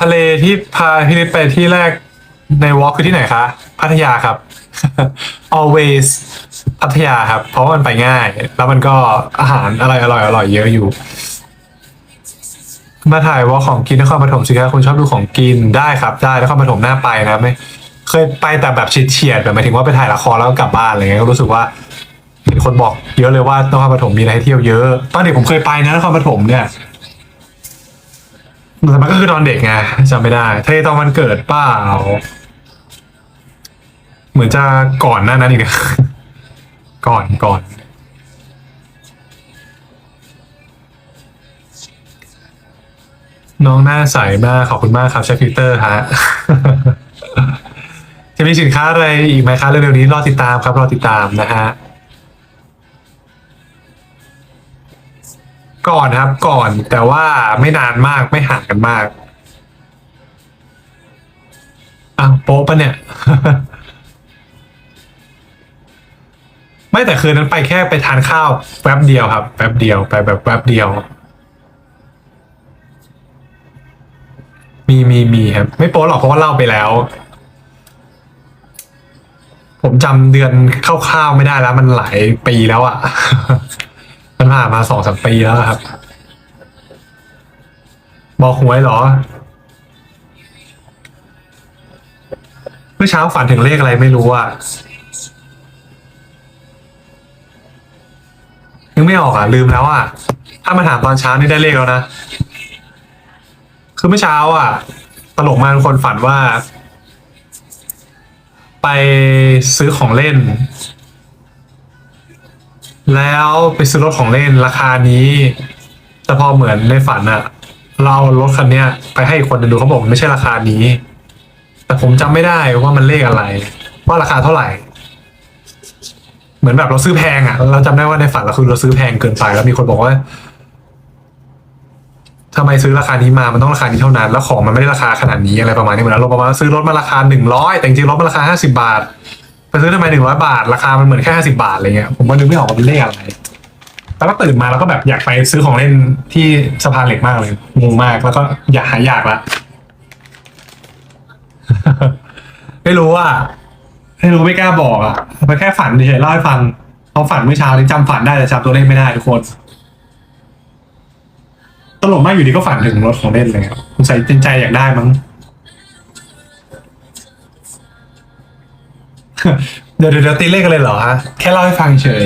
ทะเลที่พาพี่นิดไปที่แรกในวอล์กคือที่ไหนคะ พัทยาครับ always พัทยาครับ เพราะมันไปง่าย แล้วมันก็อาหารอร่อยอร่อยอร่อยเยอะอยู่ มาถ่ายวอล์กของกินนครปฐมสิครับคุณชอบดูของกินได้ครับ ได้นครปฐมน่าไปนะไม่เคยไปแต่แบบเฉียดๆแบบหมายถึงว่าไปถ่ายละครแล้วก็กลับบ้านอะไรเงี้ยก็รู้สึกว่าเห็นคนบอกเยอะเลยว่านครปฐมมีอะไรให้เที่ยวเยอะ ตอนเด็กผมเคยไปนะนครปฐมเนี่ย แต่มันก็คือตอนเด็กไงจำไม่ได้เลตอนวันเกิดเปล่าเหมือนจะก่อนหน้านั้นอีกนะก่อนก่อนน้องหน้าใสมากขอบคุณมากครับใช้ฟิลเตอร์ฮะจะมีสินค้าอะไรอีกไหมคะเร็วๆนี้รอติดตามครับรอติดตามนะฮะ ก่อนครับ ก่อนแต่ว่าไม่นานมากไม่ห่างกันมากอ้าวโป๊ะปะเนี่ย ไม่แต่คืนนั้นไปแค่ไปทานข้าวแป๊บเดียวครับแป๊บเดียวไปแบบแป๊บเดียว มีมีมีครับ ไม่โป๊ะหรอกเพราะว่าเล่าไปแล้ว ผมจำเดือนคร่าวๆไม่ได้แล้ว มันหลายปีแล้วอะ มันผ่านมาสองสามปีแล้วครับ บอกหวยเหรอ เมื่อเช้าฝันถึงเลขอะไรไม่รู้อะยังไม่ออกอะลืมแล้วอะถ้ามาถามตอนเช้านี่ได้เลขแล้วนะ คือเมื่อเช้าอะตลกมากทุกคนฝันว่า ไปซื้อของเล่น แล้วไปซื้อรถของเล่นราคานี้แต่พอเหมือนในฝันอะเราเอารถคันเนี้ยไปให้อีกคนดูเขาบอกมันไม่ใช่ราคานี้ แต่ผมจำไม่ได้ว่ามันเลขอะไร ว่าราคาเท่าไหร่ เหมือนแบบเราซื้อแพงอะเราจำได้ว่าในฝันเราคือเราซื้อแพงเกินไปแล้วมีคนบอกว่าทำไมซื้อราคานี้มา มันต้องราคานี้เท่านั้น แล้วของมันไม่ได้ราคาขนาดนี้อะไรประมาณนี้เหมือนเราประมาณซื้อรถมาราคาหนึ่งร้อยแต่จริงๆรถมันราคาห้าสิบาท ซื้อทำไมหนึ่งร้อยบาท ราคามันเหมือนแค่ห้าสิบาทอะไรเงี้ยผมก็นึกไม่ออกว่าเป็นเลขอะไรแล้วก็ตื่นมาแล้วก็แบบอยากไปซื้อของเล่นที่สะพานเหล็กมากเลยงงมากแล้วก็อยากหายอยากละไม่รู้อะไม่รู้ไม่กล้าบอกอะไปแค่ฝันเฉยเล่าให้ฟังเพราฝันเมื่อเช้านี้จำฝันได้แต่จำตัวเลขไม่ได้ทุกคนตลกมากอยู่ดีก็ฝันถึงรถของเล่นเลยครับสงสัยเต็นใจอยากได้มั้ง เดี๋ยวเดี๋ยวตีเลขกันเลยเหรอฮะแค่เล่าให้ฟังเฉย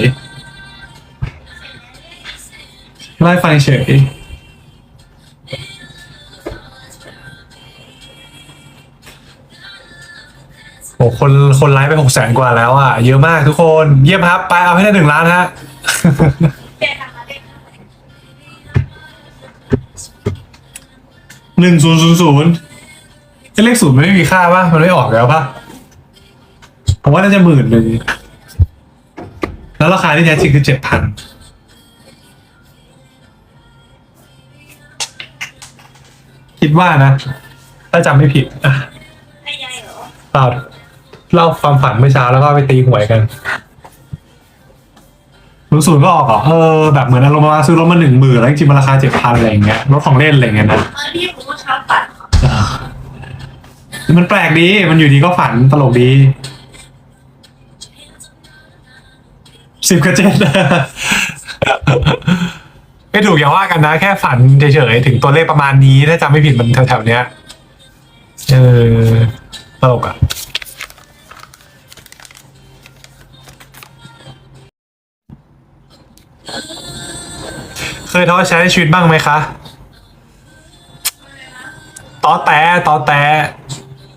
เล่าให้ฟังเฉยโอ้คนคนไลค์ไปหกแสนกว่าแล้วอะเยอะมากทุกคนเยี่ยมครับ ไปเอาให้ได้หนึ่งล้านฮะ หนึ่งศูนย์ศูนย์ศูนย์เลขศูนย์มันไม่มีค่าป่ะ มันไม่ออกแล้วป่ะ ผมว่าน่าจะหมื่นหนึ่งแล้วราคาที่แท้จริงคือเจ็ดพันคิดว่านะ ถ้าจำไม่ผิดอะให้ยายเหรอเปล่าเล่าความฝันเมื่อเช้าแล้วก็ไปตีหวยกันรู้ศูนย์ก็ออกเหรอเออแบบเหมือนอารมณ์ว่าซื้อรถมาหนึ่งหมื่นแล้วจริงๆมันราคาเจ็ดพันอะไรอย่างเงี้ยรถของเล่นอะไรอย่างเงี้ยนะเออพี่รู้ว่าชอบปัดเหรอมันแปลกดี มันอยู่ดีก็ฝันตลกดี สิบกับเจ็ดไม่ถูกอย่าว่ากันนะ แค่ฝันเฉยๆ ถึงตัวเลขประมาณนี้ ถ้าจำไม่ผิดมันแถวๆเนี้ยเออตลกอะเคยท้อใช้ในชีวิตบ้างไหมคะตอแตตอแต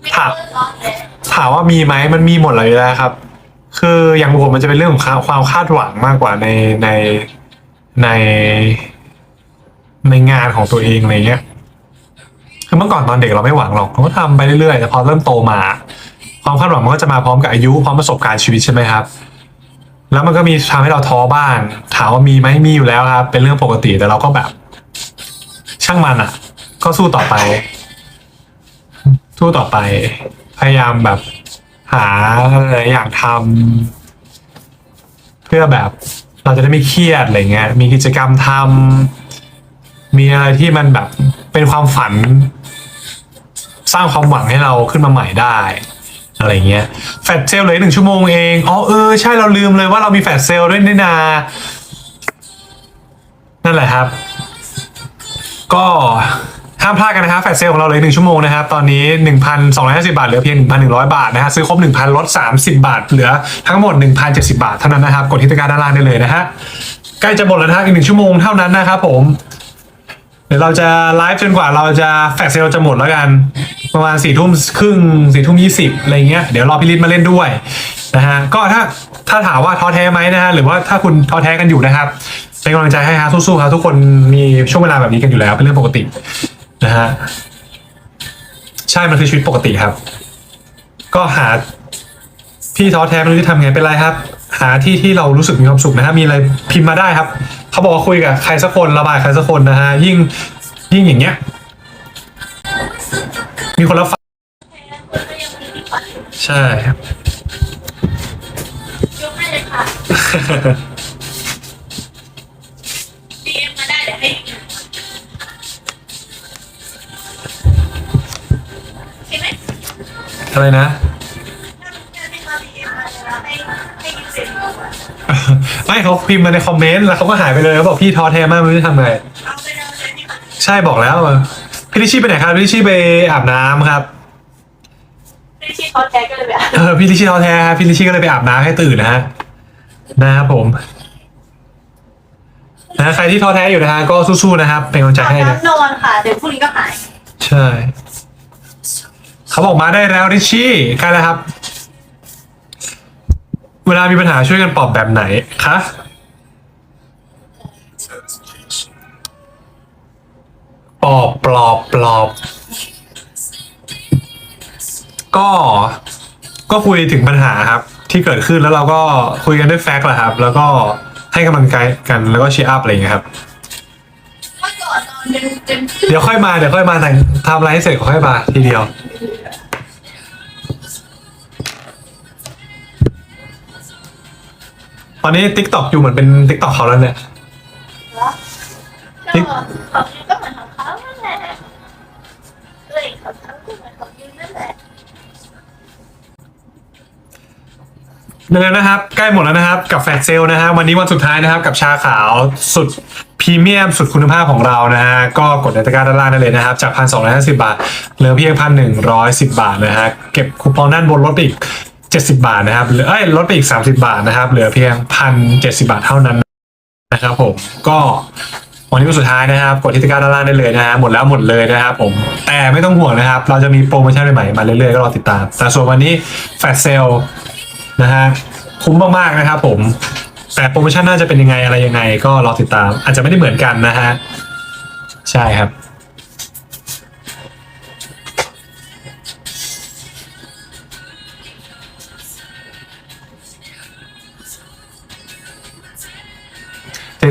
ไม่เคยร้องเลยถามว่ามีไหมมันมีหมดเลยนะครับ คืออย่างผมมันจะเป็นเรื่องของความคาดหวังมากกว่าในในในในงานของตัวเองอะไรเงี้ย คือเมื่อก่อนตอนเด็กเราไม่หวังหรอกเราก็ทำไปเรื่อยๆแต่พอเริ่มโตมา ความคาดหวังมันก็จะมาพร้อมกับอายุพร้อมประสบการณ์ชีวิตใช่ไหมครับ แล้วมันก็มีทำให้เราท้อบ้าง ถามว่ามีไหมมีอยู่แล้วครับ เป็นเรื่องปกติแต่เราก็แบบ ช่างมันอะ ก็สู้ต่อไป สู้ต่อไป พยายามแบบ หาอะไรอยากทำเพื่อแบบเราจะได้ไม่เครียดอะไรเงี้ย มีกิจกรรมทำมีอะไรที่มันแบบเป็นความฝัน สร้างความหวังให้เราขึ้นมาใหม่ได้ อะไรเงี้ย แฟดเซลเลยหนึ่งชั่วโมงเอง อ๋อเออใช่เราลืมเลยว่าเรามีแฟดเซลด้วยนี่นา นั่นแหละครับ ก็ ห้ามพลาดกันนะครับแฟลชเซลของเราเลยหนึ่งชั่วโมงนะครับ ตอนนี้ 1,250 บาท เหลือเพียง 1,100 บาทนะฮะ ซื้อครบ 1,000 ลด 30 บาท เหลือทั้งหมด 1,070 บาท เท่านั้นนะครับ กดที่ตะกร้าด้านล่างได้เลยนะฮะ ใกล้จะหมดแล้วนะอีกหนึ่งชั่วโมงเท่านั้นนะครับผม เดี๋ยวเราจะไลฟ์จนกว่าเราจะแฟลชเซลจะหมดแล้วกัน ประมาณสี่ทุ่มครึ่งสี่ทุ่มยี่สิบอะไรเงี้ย เดี๋ยวรอพี่ลิศมาเล่นด้วยนะฮะ ก็ถ้าถ้าถามว่าท้อแท้ไหมนะฮะ หรือว่าถ้าคุณท้อแท้กันอยู่นะครับ เป็นกำลังใจให้ฮะสู้ๆครับทุกคนมีช่วงเวลาแบบนี้กันอยู่แล้วเป็นเรื่องปกติ นะฮะใช่มันคือชีวิตปกติครับ ก็หาพี่ท้อแท้ไม่รู้จะทำไงเป็นไรครับ หาที่ที่เรารู้สึกมีความสุขนะฮะมีอะไรพิมพ์มาได้ครับเขาบอกว่าคุยกับใครสักคนระบายใครสักคนนะฮะยิ่งยิ่งอย่างเงี้ย มีคนรับฟังใช่ครับยกให้เลยค่ะ อะไรนะถ้าไม่มาดีเอ็มมาแล้วให้ให้ยูเซนดูอะไม่เขาพิมพ์มาในคอมเมนต์แล้วเขาก็หายไปเลยเขาบอกพี่ท้อแท้มากไม่รู้จะทำไงเอาไปเอาเลยนี่ค่ะใช่บอกแล้วอะพี่ลิชชี่ไปไหนครับพี่ลิชชี่ไปอาบน้ำครับไม่ใช่เขาแท้ก็เลยแบบเออพี่ลิชชี่ท้อแท้ครับพี่ลิชชี่ก็เลยไปอาบน้ำให้ตื่นนะฮะนะครับผมนะใครที่ท้อแท้อยู่นะฮะก็สู้ๆนะครับ เป็นกำลังใจอาบให้นะน้ำนอนค่ะเดี๋ยวพรุ่งนี้ก็หาย ใช่ เขาบอกมาได้แล้วริชชี่ใกล้แล้วครับ เวลามีปัญหาช่วยกันปลอบแบบไหนคะปลอบปลอบปลอบก็ก็คุยถึงปัญหาครับ ที่เกิดขึ้นแล้วเราก็คุยกันด้วยแฟกต์แหละครับ แล้วก็ให้กำลังใจกันแล้วก็เชียร์อัพอะไรอย่างเงี้ยครับเมื่อก่อนนอนเป็นเป็นเดี๋ยวค่อยมาเดี๋ยวค่อยมาแต่งทำอะไรให้เสร็จก็ค่อยมาทีเดียว อนนี้ t ิ k t o k อยู่เหมือนเป็น t ิ k t o k เขาแล้วเนี่ย ก็เขาก็เหมือนของเขานั่นแหละเอ้ยของเขาก็เหมือนของยูนั่นแหละดังนั้นนะครับ ใกล้หมดแล้วนะครับ กับแฟลชเซลนะฮะวันนี้วันสุดท้ายนะครับ กับชาขาวสุดพรีเมียมสุดคุณภาพของเรานะฮะก็กดในตะกร้าด้านล่างได้เลยนะครับ จากพันสองร้อยห้าสิบาทเหลือเพียงพันหนึ่งร้อยสิบาทนะฮะเก็บคูปองด้านบนลดไปอีก เจ็ดสิบาทนะครับเหลือเอ้ยลดไปอีกสามสิบาทนะครับ เหลือเพียงพันเจ็ดสิบาทเท่านั้นนะครับผมก็วันนี้วันสุดท้ายนะครับ กดที่ตะกร้าด้านล่างได้เลยนะฮะหมดแล้วหมดเลยนะครับผมแต่ไม่ต้องห่วงนะครับ เราจะมีโปรโมชั่นใหม่ๆมาเรื่อยๆก็รอติดตาม แต่ส่วนวันนี้แฟลชเซลนะฮะคุ้มมากๆนะครับผมแต่โปรโมชั่นน่าจะเป็นยังไงอะไรยังไง ก็รอติดตาม อาจจะไม่ได้เหมือนกันนะฮะใช่ครับ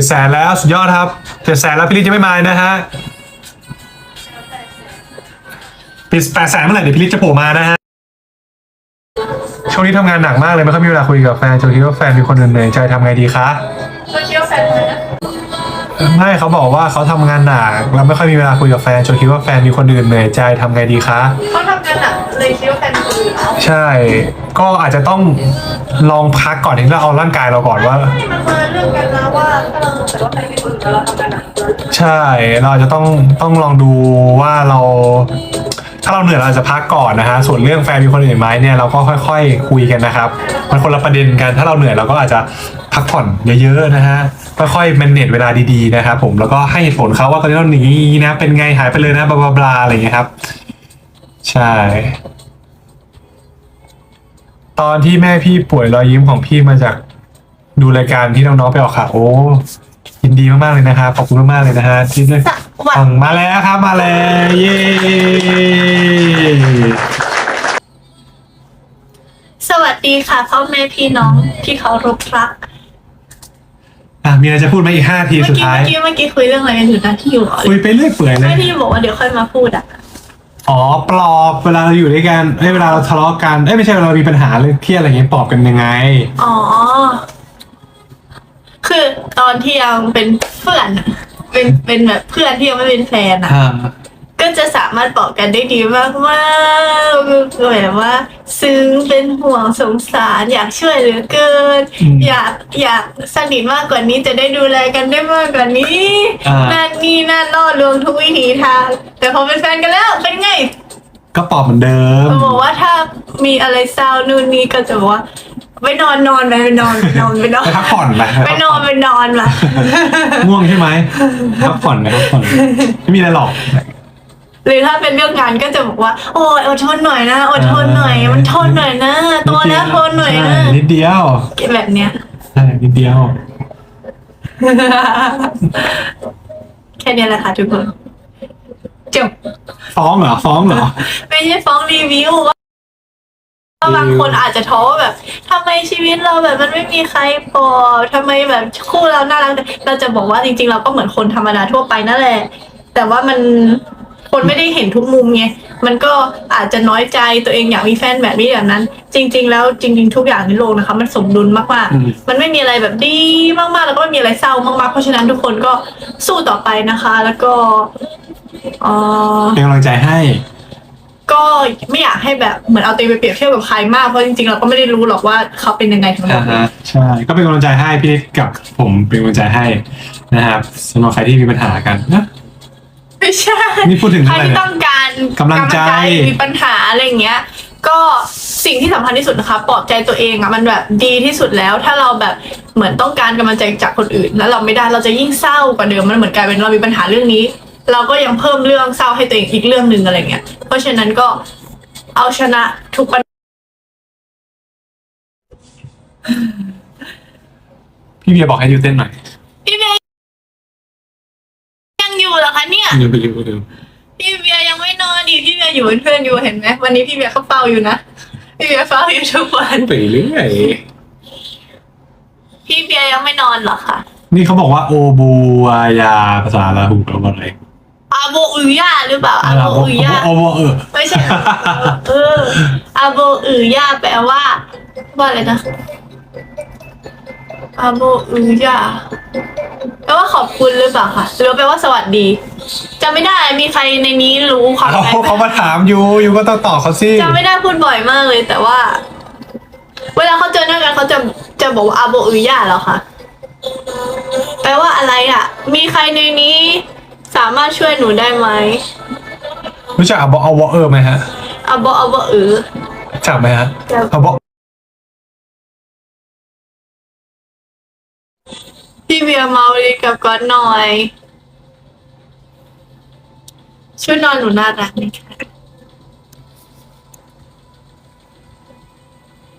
แสนแล้วสุดยอดครับเจ็ดแสนแล้วพี่ลิศยังไม่มาเลยนะฮะปีแปดแสนเมื่อไหร่เดี๋ยวพี่ลิศจะโผล่มานะฮะช่วงนี้ทำงานหนักมากเลยไม่ค่อยมีเวลาคุยกับแฟนจนคิดว่าแฟนมีคนอื่นเหนื่อยใจทำไงดีคะก็คิดว่าแฟนเลยนะไม่เขาบอกว่าเขาทำงานหนักแล้วไม่ค่อยมีเวลาคุยกับแฟนจนคิดว่าแฟนมีคนอื่นเหนื่อยใจทำไงดีคะเขาทำงานหนักเลยคิดว่าแฟนเป็นคนอื่นเอา ใช่ ก็อาจจะต้องลองพักก่อนถึงจะเอาร่างกายเราก่อนว่า ไม่มันคนละเรื่องกันนะว่าถ้าเราแต่ว่าใครเป็นคนอื่นแล้วเราทำงานหนักใช่เราอาจจะต้องต้องลองดูว่าเรา ถ้าเราเหนื่อยเราอาจจะพักก่อนนะฮะส่วนเรื่องแฟนมีคนอื่นไหมเนี่ยเราก็ค่อย ๆ คุยกันนะครับ มันคนละประเด็นกันถ้าเราเหนื่อยเราก็อาจจะพักผ่อนเยอะๆนะฮะค่อยๆ manage เวลาดีๆนะครับผมแล้วก็ให้เหตุผลเขาว่าตอนนี้เราหนีนะเป็นไงหายไปเลยนะบลาบลาบลาอะไรอย่างเงี้ยครับ ใช่ ตอนที่แม่พี่ป่วยรอยยิ้มของพี่มาจากดูรายการที่น้องๆไปออกข่าวโอ้ยินดีมากๆเลยนะครับขอบคุณมากๆเลยนะฮะที่ได้สวัสฟังดีมาแล้วครับมาแล้วเย้สวัสดีค่ะพ่อแม่พี่น้องที่เขารพรักอะมีอะไรจะพูดไหมอีกห้าทีเมื่อสุดกี้ท้าย เมื่อกี้เมื่อกี้คุยเรื่องอะไรกันอยู่นะที่อยู่หรอคุยไปเรื่อยเปื่อยเลยไม่ที่บอกว่าเดี๋ยวค่อยมาพูดอะ อ๋อปลอบเวลาเราอยู่ด้วยกันเอ้ยเวลาเราทะเลาะกันเอ้ยไม่ใช่เวลาเรามีปัญหาเรื่องเครียดอะไรอย่างเงี้ยปลอบกันยังไง อ๋อ คือตอนที่ยังเป็นเพื่อนอะเป็นเป็นแบบเพื่อนที่ยังไม่เป็นแฟนอะอ่า ก็ก็จะสามารถบอกกันได้ดีมากว่าแบบว่า ซึ้งเป็นห่วงสงสารอยากช่วยเหลือเกินอืมอยากอยากสนิทมากกว่านี้จะได้ดูแลกันได้มากกว่านี้อ่า นั่นนี่นั่นล่อลวงทุกวิถีทาง แต่พอเป็นแฟนกันแล้วเป็นไง ก็ตอบเหมือนเดิมบอกว่าถ้ามีอะไรเศร้านู่นนี่ก็จะบอกว่าไปนอนนอนไปไปนอนไปนอนไปนอนไปพักผ่อนไป ไปนอนไปนอนมาง่วงใช่ไหมพักผ่อนไปพักผ่อนไม่มีอะไรหรอก หรือถ้าเป็นเรื่องงานก็จะบอกว่า โอ้ยอดทนหน่อยนะอดทนหน่อย มันทนหน่อยนะโตแล้วทนหน่อยนะ ใช่นิดเดียวแบบเนี้ย ใช่นิดเดียว แค่เนี้ยแหละค่ะทุกคนจบฟ้องเหรอ ฟ้องเหรอ ไม่ใช่ฟ้องรีวิวว่าว่าบางคนอาจจะท้อว่าแบบทำไมชีวิตเราแบบมันไม่มีใครปลอบทำไมแบบคู่เราน่ารักเราจะบอกว่าจริง ๆ เราก็เหมือนคนธรรมดาทั่วไปนั่นแหละ แต่ว่ามัน คนไม่ได้เห็นทุกมุมไงมันก็อาจจะน้อยใจตัวเองอยากมีแฟนแบบนี้แบบนั้น จริง ๆ แล้วจริง ๆ ทุกอย่างในโลกนะคะ มันสมดุลมากอืมๆมันไม่มีอะไรแบบดีมากๆ แล้วก็ไม่มีอะไรเศร้ามากๆ เพราะฉะนั้นทุกคนก็สู้ต่อไปนะคะ แล้วก็เอ่อเป็นกำลังใจให้ ก็ไม่อยากให้แบบเหมือนเอาตัวเองไปเปรียบเทียบกับใครมากเพราะจริงๆเราก็ไม่ได้รู้หรอกว่าเขาเป็นยังไงทั้งหมอ่าด ฮะใช่ก็เป็นกำลังใจให้พี่นิดกับผมเป็นกำลังใจให้นะครับสำหรับใครที่มีปัญหากันนะ ไม่ใช่นี่พูดถึงใครอะไรที่เนี่ยต้องการกำลังใจ มีปัญหาอะไรอย่างเงี้ย ก็สิ่งที่สำคัญที่สุดนะคะปลอบใจตัวเองอะมันแบบดีที่สุดแล้ว ถ้าเราแบบเหมือนต้องการกำลังใจจากคนอื่น แล้วเราไม่ได้เราจะยิ่งเศร้ากว่าเดิมมันเหมือนกลายเป็นเรามีปัญหาเรื่องนี้ เราก็ยังเพิ่มเรื่องเศร้าให้ตัวเองอีกเรื่องหนึ่งอะไรเงี้ยเพราะฉะนั้นก็เอาชนะทุกปัญพี่เบียร์บอกให้ยูเต้นหน่อย พี่เบียร์ยังอยู่ เหรอคะเนี่ยยูไปยูไปดูพี่เบียร์ยังไม่นอนดิพี่เบียร์อยู่เป็นเพื่อนอยู่เห็นไหมวันนี้พี่เบียร์เขาเฝ้าอยู่นะพี่เบียร์เฝ้าอยู่ทุกวันไปเรื่อยพี่เบียร์ยังไม่นอนเหรอคะนี่เขาบอกว่าโอบูวายาภาษาลาหูแปลว่าอะไรอาโบอือยาหรือเปล่าอาโบอือยาโอโบเออไม่ใช่เอออาโบอือยาแปลว่าว่าอะไรนะ อาโบอือย่าแปลว่าขอบคุณหรือเปล่าคะหรือว่าแปลว่าสวัสดีจำไม่ได้มีใครในนี้รู้ความเขาแปลไหมเขามาถามยูยูก็ต้องตอบเขาสิจำไม่ได้พูดบ่อยมากเลยแต่ว่า เวลาเขาเจอหน้ากันเขาจะจะบอกว่าอาโบอือย่าแล้วค่ะแปลว่าอะไรอะ มีใครในนี้ สามารถช่วยหนูได้ไหมรู้จักอาบออาบอเออไหมฮะอาโบอาโบอือรู้จักไหมฮะจักอาบ พี่เบียร์เมาลีกับก๊อตหน่อยชุดนอนหนูน่ารักนี่ค่ะ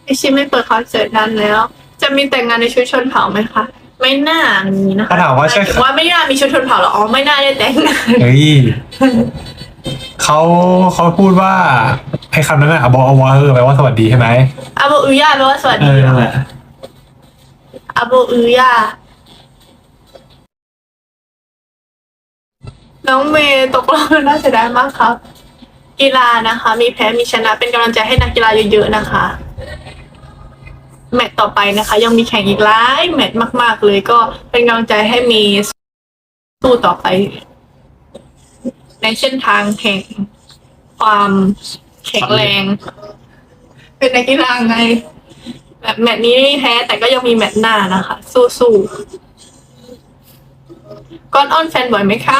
ไอชิไม่เปิดคอนเสิร์ตนานแล้ว จะมีแต่งงานในชุดชนเผ่าไหมคะ ไม่น่ามีนะคะถ้าถามว่าใช่หมยถึงว่าไม่น่ามีชุดชนเผ่าหรออ๋อไม่น่าได้แต่งงานเฮ้ยเขาเขาพูดว่าไอ้คำนั้นอะอาบออาบอเออแปลว่าสวัสดีใช่ไหมอาโบอือย่าแปลว่าสวัสเอดีอนั่นแหละอาโบอือย่า น้องเมย์ตกรอบน่าเสียดายมากครับ กีฬานะคะ มีแพ้มีชนะเป็นกำลังใจให้นักกีฬาเยอะๆนะคะ แมตช์ต่อไปนะคะ ยังมีแข่งอีกหลายแมตช์มาก ๆ เลยก็เป็นกำลังใจให้มีสู้ต่อไป ในเส้นทางแห่งความแข็งแรง เป็นนักกีฬาไงแบบแมตช์นี้แพ้แต่ก็ยังมีแมตช์หน้านะคะ สู้ๆก้อนอ้อนแฟนบ่อยไหมคะ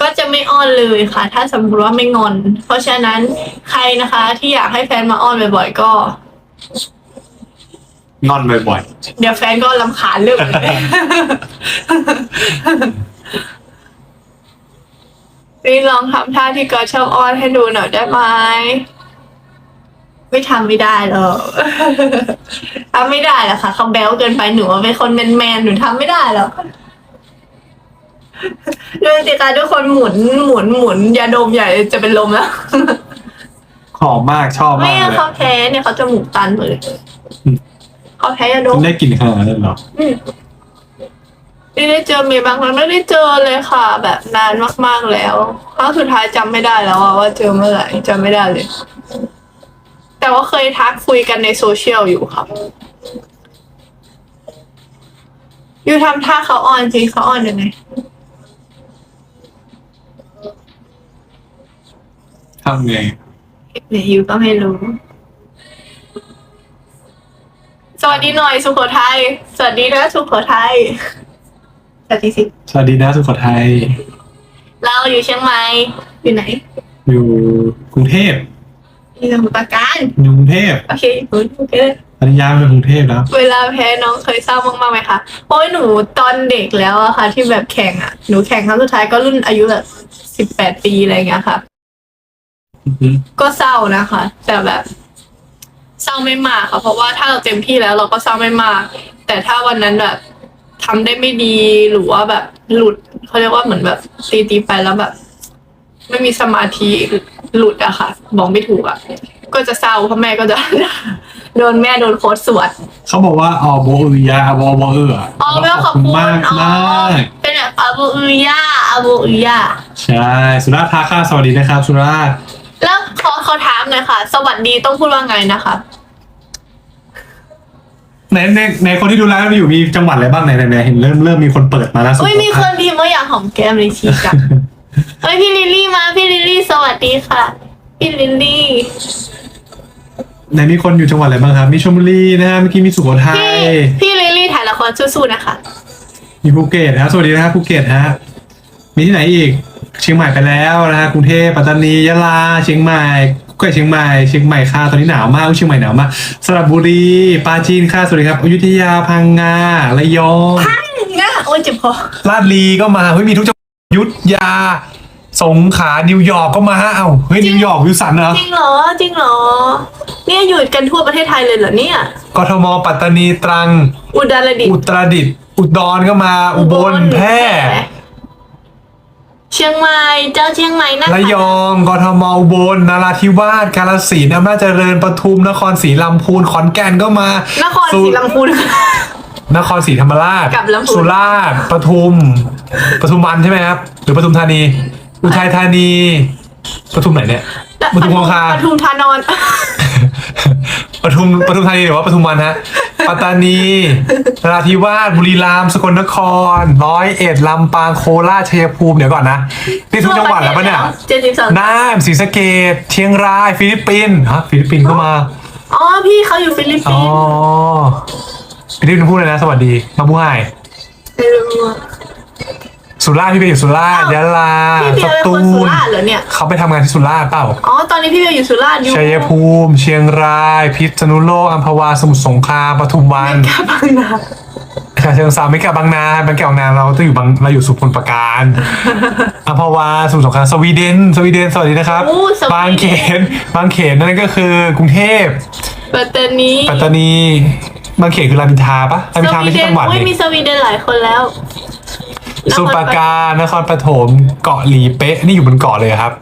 ก็จะไม่อ้อนเลยค่ะ ถ้าสมมติว่าไม่งอน เพราะฉะนั้นใครนะคะ ที่อยากให้แฟนมาอ้อนบ่อยๆก็ งอนบ่อยเดี๋ยวแฟนก็ลำคาญเรื่องเลย นี่ลองทำท่าที่กอชอบอ้อนให้ดูหน่อยได้ไหม ไม่ทำไม่ได้หรอก ทำไม่ได้หรอกค่ะเขาแบ๊วเกินไปหนูเป็นคนแมนๆหนูทำไม่ได้หรอก ดูสิคะทุกคนหมุนหมุนหมุนยาดมใหญ่จะเป็นลมแล้วๆหอมมากชอบไม่มากงั้นเลยเขาแพ้เนี่ยเขาจมูกตันหมดเลยอืมเขาแพ้ยาดมได้กลิ่นขนาดนั้นเลยเหรออืมไม่ได้เจอเมย์บางครั้งไม่ได้เจอเลยค่ะ แบบนานมากๆแล้วครั้งสุดท้ายจำไม่ได้แล้วอะว่าเจอเมื่อไหร่จำไม่ได้เลย แต่ว่าเคยทักคุยกันในโซเชียลอยู่ครับอยู่ทำท่าเขาออนจริงเขาออนยังไง ทำไงเดี๋ยวยูก็ไม่รู้ สวัสดีหน่อยสุโขทัย สวัสดีนะสุโขทัย สวัสดีสิ สวัสดีนะสุโขทัย เราอยู่เชียงใหม่ อยู่ไหน อยู่กรุงเทพอยู่สมุทรปราการอยู่กรุงเทพโอเคโอเคตอนนี้ย้ายมาเป็นกรุงเทพแล้ว เวลาแพ้น้องเคยเศร้ามากๆไหมคะโอ้ยหนูตอนเด็กแล้วอะค่ะ ที่แบบแข่งอะหนูแข่งครั้งสุดท้ายก็รุ่นอายุแบบสิบแปดปีอะไรอย่างเงี้ยค่ะ ก็เศร้านะคะ แต่แบบเศร้าไม่มากค่ะ เพราะว่าถ้าเราเต็มที่แล้วเราก็เศร้าไม่มาก แต่ถ้าวันนั้นแบบทำได้ไม่ดีหรือว่าแบบหลุดเขาเรียกว่าเหมือนแบบตีตีๆไปแล้วแบบ ไม่มีสมาธิหลุดอะค่ะบอกไม่ถูกอะก็จะเศร้าเพราะแม่ก็จะโดนแม่โดนโค้ดสวดเขาบอกว่าออโบอือยาอบอบอเอออ๋อแม่ขอบคุณมากอ๋อมากเป็นแบบอาบูอือย่าอาบูอือย่าใช่สุราษฎร์ทาค่าสวัสดีนะครับ สุราษฎร์ แล้วขอขอถามหน่อยค่ะ สวัสดีต้องพูดว่าไงนะคะ ในในในคนที่ดูไลฟ์อยู่มีจังหวัดอะไรบ้างไหนไหนไหนเห็นเริ่มเริ่มมีคนเปิดมาแล้วสุอุ้ยมีคนพิมพ์ว่าอยากหอมแก้มเลยชีจังเฮ้ยพี่ลิลลี่มาพี่ลิลลี่สวัสดีค่ะ พี่ลิลลี่ไหนมีคนอยู่จังหวัดอะไรบ้างครับ มีชลบุรีนะฮะเมื่อกี้มีสุโขทัพี่ยพี่ลิลลี่ถ่ายละครสู้ๆนะคะ มีภูเก็ตนะครับสวัสดีนะครับภูเก็ตฮะมีที่ไหนอีก เชียงใหม่ไปแล้วนะฮะกรุงเทพปัตตานียะลาเชียงใหม่ก็เชียงใหม่เชียงใหม่ค่ะตอนนี้หนาวมากอุ๊ยเชียงใหม่หนาวมากสระบุรีปราจีนค่ะสวัสดีครับอยุธยาพังงาระยองง่ะโอ้ยเจ็บคอลาดลีก็มาเฮ้ยมีทุกจังหวัดอยุธยา สงขลานิวยอร์กก็มาเอ้าเฮ้ยนิวยอร์กวิวสันเหรอจริงเหรอจริงเหรอเนี่ยอยู่กันทั่วประเทศไทยเลยเหรอเนี่ยกทมปัตตานีตรัง อุดรดิตอุถ์ตรดิตถ์อุดรก็มาอุบลแพร่ เชียงใหม่เจ้าเชียงใหม่นะคะระยองกทมอุบลนาราธิวาสกาฬสินธุ์อำนาจเจริญปทุมนครศรีลำพูนขอนแก่นก็มานครศรีลำพูน นครศรีธรรมราช กับลำพูน สุราษฎร์ปทุม ปทุมวันใช่ไหมครับ หรือปทุมธานี อุทัยธานี ปทุมไหนเนี่ย ปทุมคงคาปทุมธานอน ปทุมปทุมธานีหรือว่าปทุมวันฮะปัตตานีนราธิวาสบุรีรัมย์สกลนครร้อยเอ็ดลำปางโคราชชัยภูมิเดี๋ยวก่อนนะนี่ทุกจังหวัดแล้วปะเนี่ยเจ็ดสิบสองน่านศรีสะเกดเชียงรายฟิลิปปินส์ฮะฟิลิปปินส์ก็มาอ๋อพี่เขาอยู่ฟิลิปอ๋อปินส์ฟิลิปปินส์พูดเลยนะ สวัสดีมาบุไฮไม่รู้อะ สุราษฎร์พี่เบียร์อยู่สุราษฎร์ยะลาพี่สเบียร์เป็นตูคนสุลราษฎร์เหรอเนี่ย เขาไปทำงานที่สุราษฎร์เปล่า อ๋อ ตอนนี้พี่เบียร์อยู่สุราษฎร์อยู่ชัยภูมิ เชียงราย พิษณุโลกอัมพวาสมุทรสงครามปทุมวันแค่บางนาฉะเชิงเซาไม่แก่บางนาบางแก่บางนาเราต้องอยู่บางเราอยู่สุพรรณปราการอัมพวาสมุทรสงครามสวีเดนสวีเดนสวัสดีนะครับโอ้สวีเดนบางเขนบางเขนนั่นก็คือกรุงเทพปัตตานีปัตตานีบางเขนคือรามอินทราปะรามอินทราไม่ใช่จังหวัดอุ้ยนี่มีสวีเดนหลายคนแล้ว สุปราการนครปฐมเกาะหลีเป๊ะนี่อยู่บนเกาะเลยครับ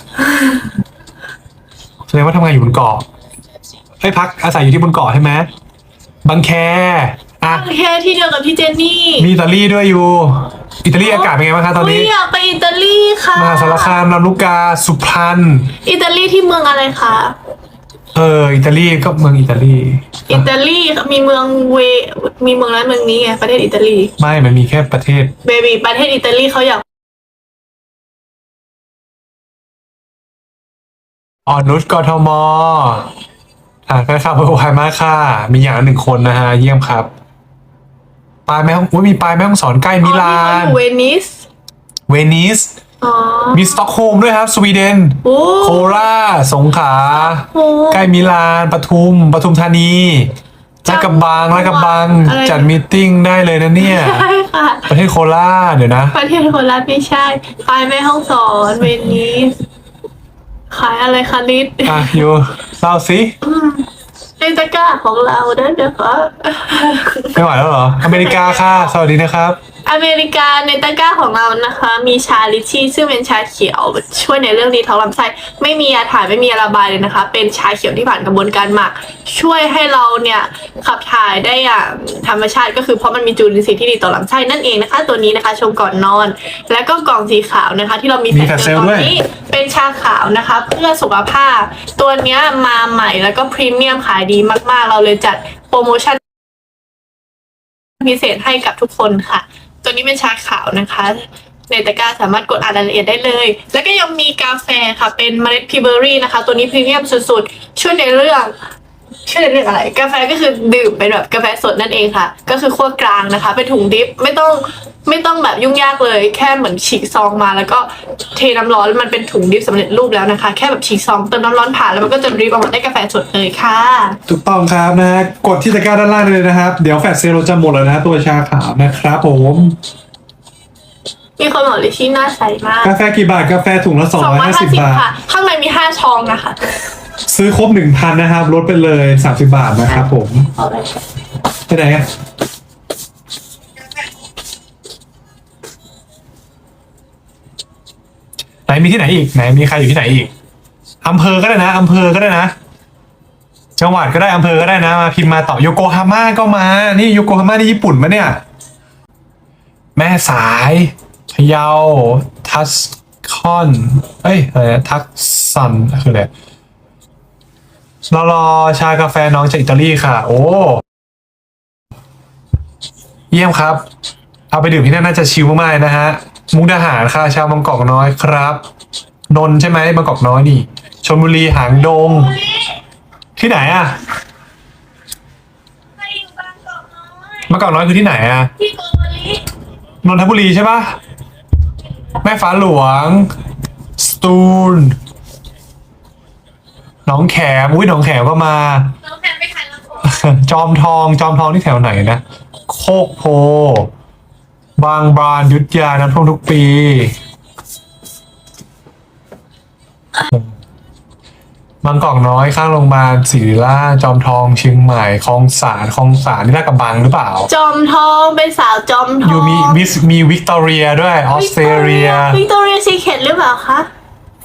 แสดงว่าทำงานอยู่บนเกาะเฮ้ยพักอาศัยอยู่ที่บนเกาะใช่ไหมบางแคอะโอเคที่เดียวกับพี่เจนนี่มีอิตาลีด้วยอยู่ อิตาลีอากาศเป็นไงบ้างคะตอนนี้ยอยากไปอิตาลีค่ะมหาสารคามลำลูกกาสุพรรณอิตาลีที่เมืองอะไรคะ เอออิตาลีก็เมืองอิตาลี อิตาลีมีเมืองเว มีเมืองนั้นเมืองนี้ไงประเทศอิตาลี ไม่มันมีแค่ประเทศ เบบีประเทศอิตาลีเขาอยากอ่อนนุชกทมอ่าก็ครับเพื่อวายมากค่ะ มีอย่างละหนึ่งคนนะฮะ เยี่ยมครับปลายแม่ห้องอุ้ยมีปลายแม่ห้องสอนใกล้มิลาอ๋อที่นเขาอยู่เวนิส เวนิส อ๋อ มีสต็อกโฮล์มด้วยครับ สวีเดน โอ้โคราชสงขลาโอ้ใกล้มิลานปทุมปทุมธานีลาดกระบังลาดกระบัง อะไร จัดมีตติ้งได้เลยนะเนี่ย ใช่ค่ะ ประเทศโคราชเดี๋ยวนะ ประเทศโคราชไม่ใช่ ไปแม่ห้องสอนเวนิสขายอะไรคะลิศอะอยู่เล่าสิในตะกร้าของเราได้เดี๋ยวคะไม่ไหวแล้วเหรอ อเมริกาค่ะ สวัสดีนะครับ อเมริกาในตะกร้าของเรานะคะ มีชาลิชชี่ซึ่งเป็นชาเขียวช่วยในเรื่องดีท้องลำไส้ไม่มียาถ่ายไม่มียาระบายเลยนะคะ เป็นชาเขียวที่ผ่านกระบวนการหมัก ช่วยให้เราเนี่ยขับถ่ายได้อย่างธรรมชาติก็คือเพราะมันมีจุลินทรีย์ที่ดีต่อลำไส้นั่นเองนะคะ ตัวนี้นะคะชงก่อนนอน แล้วก็กล่องสีขาวนะคะ ที่เรามีมีแฟลชเซลล์ด้วยตอนนี้เป็นชาขาวนะคะ เพื่อสุขภาพ ตัวเนี้ยมาใหม่แล้วก็พรีเมียมขายดีมากๆ เราเลยจัดโปรโมชั่น พิเศษให้กับทุกคนค่ะ ตัวนี้เป็นชาขาวนะคะ ในตะกร้าสามารถกดอ่านรายละเอียดได้เลย แล้วก็ยังมีกาแฟค่ะ เป็นเมล็ดพีเบอรี่นะคะ ตัวนี้พรีเมียมสุดๆ ช่วยในเรื่อง ช่วยในเรื่องอะไร กาแฟก็คือดื่มเป็นแบบกาแฟสดนั่นเองค่ะ ก็คือขั้วกลางนะคะ เป็นถุงดิฟไม่ต้องไม่ต้องแบบยุ่งยากเลย แค่เหมือนฉีกซองมา แล้วก็เทน้ำร้อนมันเป็นถุงดิฟสำเร็จรูปแล้วนะคะ แค่แบบฉีกซองเติมน้ำร้อนผ่านแล้วมันก็จะดริฟออกมาได้กาแฟสดเลยค่ะ ถูกต้องครับนะฮะกดที่ตะกร้าด้านล่างเลยนะครับ เดี๋ยวแฟดเซลล์เราจะหมดแล้วนะฮะตัวชาขาวนะครับผมมีคนบอกลิชี่หน้าใสมาก กาแฟกี่บาทกาแฟถุงละสองร้อยห้าสิบ250บาท ค่ะ ข้างในมีห้าชองนะคะ ซื้อครบ1,000นนะครับลดไปเลย30บาทนะครับผมไปไหนอะไหนมีที่ไหนอีกไหนมีใครอยู่ที่ไหนอีกอำเภอก็ได้นะอำเภอก็ได้นะ จังหวัดก็ได้อำเภอก็ได้นะมาพิมพ์มาต่อโยโกฮาม่าก็มา นี่โยโกฮาม่านี่ญี่ปุ่นปะเนี่ย แม่สายพะเยาทัสคอน เอ้ยอะไรนะทักซันคืออะไร รอรอชากาแฟน้องจากอิตาลีค่ะ โอ้ เยี่ยมครับ เอาไปดื่มที่นั่นน่าจะชิลมากๆเลยนะฮะ มุกดาหารค่ะ ชาวบางกอกน้อยครับ นนท์ใช่ไหมบางกอกน้อยนี่ชลบุรีหางดง ที่ไหนอะไปอยู่บางกอกน้อยบางกอกน้อยคือที่ไหนอะที่โกวลินนทบุรีใช่ปะแม่ฟ้าหลวง สตูลห นองแขมอุ้ยหนองแขมก็มา น้องแพนไปขายละครจอมทองจอมทองที่แถวไหนนะ โคกโพ บางบานยุทธยาน้ำท่วมทุกปี บางกอกน้อยข้างโรงพยาบาลศิริราชจอมทองเชียงใหม่คลองสารคลองสารนี่ลาดกระบังหรือเปล่า จอมทองเป็นสาวจอมทองอยู่มีวิสมีวิกตอเรียด้วยออสเตรเลีย วิกตอเรียซีเคทหรือเปล่าคะ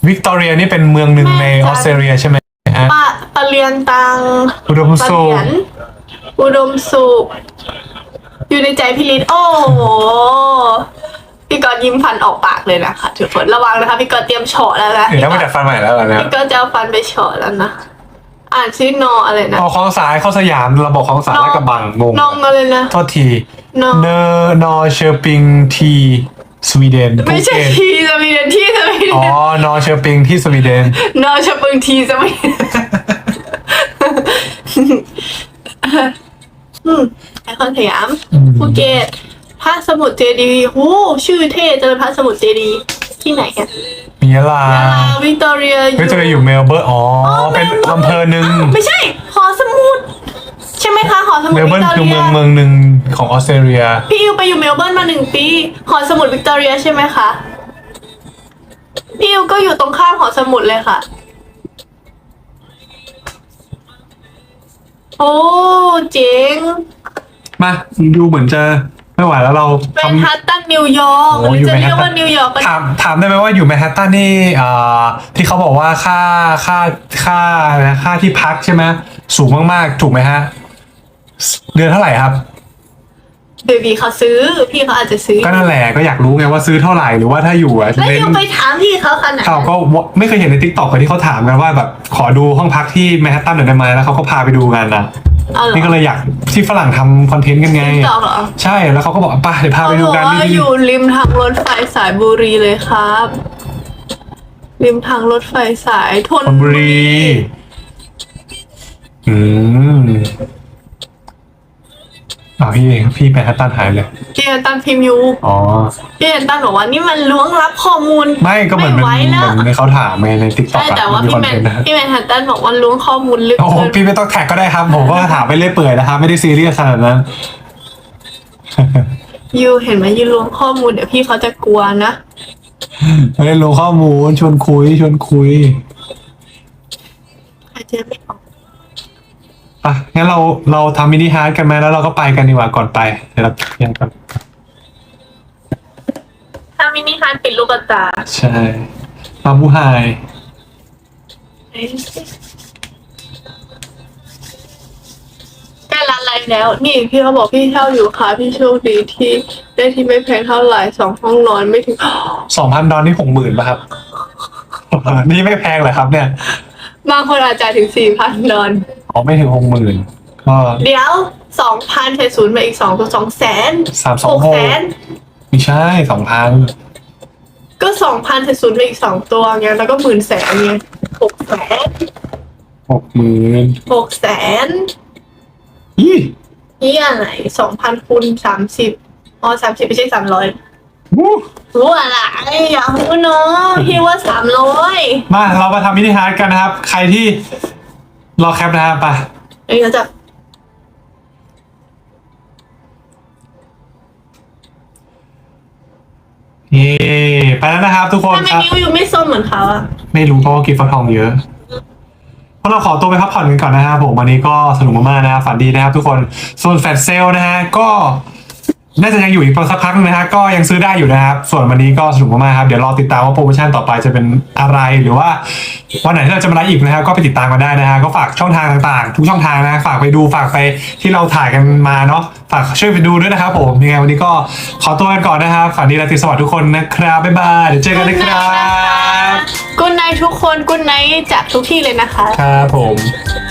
วิกตอเรียนี่เป็นเมืองหนึ่งในแม่อจ๊ะอสเตรเลียใช่ไหมฮะ ปะปะเรียนตังอุดมปะสุเหรีขยญอุดมสุขอยู่ในใจพี่ลิศโอ้โหพี่กอดยิ้มฟันออกปากเลยนะคะทุกคนระวังนะคะพี่กอดเตรียมเฉาะแล้วนะเดี๋ยวต้องไปดัดฟันใหม่แล้วเหรอเนี่ยพี่กอดจะเอาฟันไปเฉาะแล้วนะอ่านชื่อนออะไรนะอ๋อคลองสายเข้าสยามเราบอกคลองสายลาดกระบังงงนองอะไรนะโทษทีนอเนอร์นอเชอร์ปิงที สวีเดนไม่ใช่ภูเก็ตทีสวีเดนที่สวีเดอ๋อนนอเชอร์ปิงที่สวีเดน นอชะปึงทีสวีเดนอืมไอคอนสยามอืม ภูเก็ตพระสมุทรเจดีย์โหชื่อเท่เจอพระสมุทรเจดีย์ที่ไหนกันมียะลายาลาวิกตอเรียเฮ้ยจะไปอยู่เมลเบิร์นอ๋ออเป็นอำเภอหนึ่งไม่ใช่หอสมุทร ใช่ไหมคะหอสมุทเมรลเบิร์นวิกตอคือเรีเมืองเมืองหนึ่งของออสเตรเลีย พี่อิวไปอยู่เมลเบิร์นมาหนึ่งปีหอสมุทรวิกตอเรียใช่ไหมคะพี่อิวก็อยู่ตรงข้ามหอสมุทรเลยค่ะ โอ้เจ๋งมาดูเหมือนจะไม่ไหวแล้วเราแมทำนฮัตตันนิวยอร์กโอ้หรืออยู่จะแมนเรียฮักตตัว่านนิวยอร์กก็ถามถามได้ไหมว่าอยู่แมนฮัตตันนี่อ่าที่เขาบอกว่าค่าค่าค่าอะไรนะค่าที่พักใช่ไหมสูงมากๆ ถูกไหมฮะ เดือนเท่าไหร่ครับ เบบีเขาซื้อ พี่เขาอาจจะซื้อก็นั่นแหละก็อยากรู้ไงว่าซื้อเท่าไหร่หรือว่าถ้าอยู่อะแล้วเน้นยังไปถามพี่เขาขนาดเขานั้นก็ไม่เคยเห็นในทิกตอกที่เขาถามกันว่าแบบขอดูห้องพักที่แมนฮัตตันหน่อยได้ไหมแล้วเขาก็พาไปดูกันนะเอาเหรอนี่ก็เลยอยากที่ฝรั่งทำคอนเทนต์กันไงจอกเหรอใช่แล้วเขาก็บอกป่ะเดี๋ยวพาไปเขาดูบอกกันว่านี่อยู่ริมทางรถไฟสายบุรีเลยครับ ริมทางรถไฟสายธนธนบุรี อืม อ้าวพี่เองพี่แมนฮัตตันหายเลยพี่แอนตันพิมพ์อยู่อ๋อ พี่แอนตันบอกว่านี่มันล้วงลับข้อมูล ไม่ก็เหมือนไม่มันไหวเหแล้วมือนในเขาถามไงในทิกตอกใช่อะแต่ว่ามีพี่คอนแมเทนนต์นะพี่แมนฮัตตันบอกว่าล้วงข้อมูลลึกโอ้โหเกินพี่ไม่ต้องแท็กก็ได้ครับ ผมก็ถามไปเรื่อยเปื่อยนะครับไม่ได้ซีเรียสขนาดนั้น ยูเห็นไหมยูล้วงข้อมูลเดี๋ยวพี่เขาจะกลัวนะไม่ได้รู้ข้อมูลชวนคุยชวนคุยใครเจอไม่ ออกอะงั้นเราเราทำมินิฮาร์ดกันไหมแล้วเราก็ไปกันดีกว่าก่อนไปเดี๋ยวเราเพียงกันถ้ามินิฮาร์ดปิดลูกตาใช่มาบูไฮใกล้ร้านไลฟ์แล้ว นี่พี่เขาบอกพี่เช่าอยู่ค่ะ พี่โชคดีที่ได้ที่ไม่แพงเท่าไหร่สองห้องนอนไม่ถึงสองพันดอลนี่หกหมื่นป่ะครับ นี่ไม่แพงเหรอครับเนี่ย บางคนอาจจะถึงสี่พันดอล อ๋อไม่ถึงหกหมื่นก็เดี๋ยวสองพันใช้ศูนย์มาอีกสองตัวสองแสนสามสอหงกหแสกนไม่ใช่สองพันก็สองพันศูนย์ไปอีกสองตัวไงแล้วก็หมื่นแสนไงหกแสนหกหมื่นหกแสนยี่นี่อะไรสองพันคูณสามสิบอ๋อสามสิบไม่ใช่สามร้อยวู้รู้อะไรอยากรู้เนาะพี่ว่าสามร้อยมาเรามาทำมินิฮาร์ดกันนะครับ ใครที่ รอแคปนะครับไปเอ้ยเราจะเย่ไปแล้วนะครับทุกคนทำไมครับ นิ้วอยู่ไม่ส้มเหมือนเขาอะไม่รู้เพราะว่ากินฟักทองเยอะพวกเราขอตัวไปพักผ่อนกันก่อนนะครับผมวันนี้ก็สนุกมากๆนะครับฝันดีนะครับทุกคน ส่วนแฟลชเซลนะฮะก็ น่าจะยังอยู่อีกสักพักนึงนะฮะก็ยังซื้อได้อยู่นะครับ ส่วนวันนี้ก็สนุกมากๆครับ เดี๋ยวรอติดตามว่าโปรโมชั่นต่อไปจะเป็นอะไรหรือว่าวันไหนที่เราจะมาไลฟ์อีกนะครับก็ไปติดตามกันได้นะฮะก็ฝากช่องทางต่างๆ ทุกช่องทางนะฝากไปดูฝากไปที่เราถ่ายกันมาเนาะฝากช่วยไปดูด้วยนะครับผมยังไงวันนี้ก็ขอตัวกันก่อนนะครับฝันดีราตรีสวัสดิ์ทุกคนนะครับบ๊ายบายเดี๋ยวเจอกันนะครับกุนไนทุกคนกุนไนจากทุกที่เลยนะคะ ครับผมบ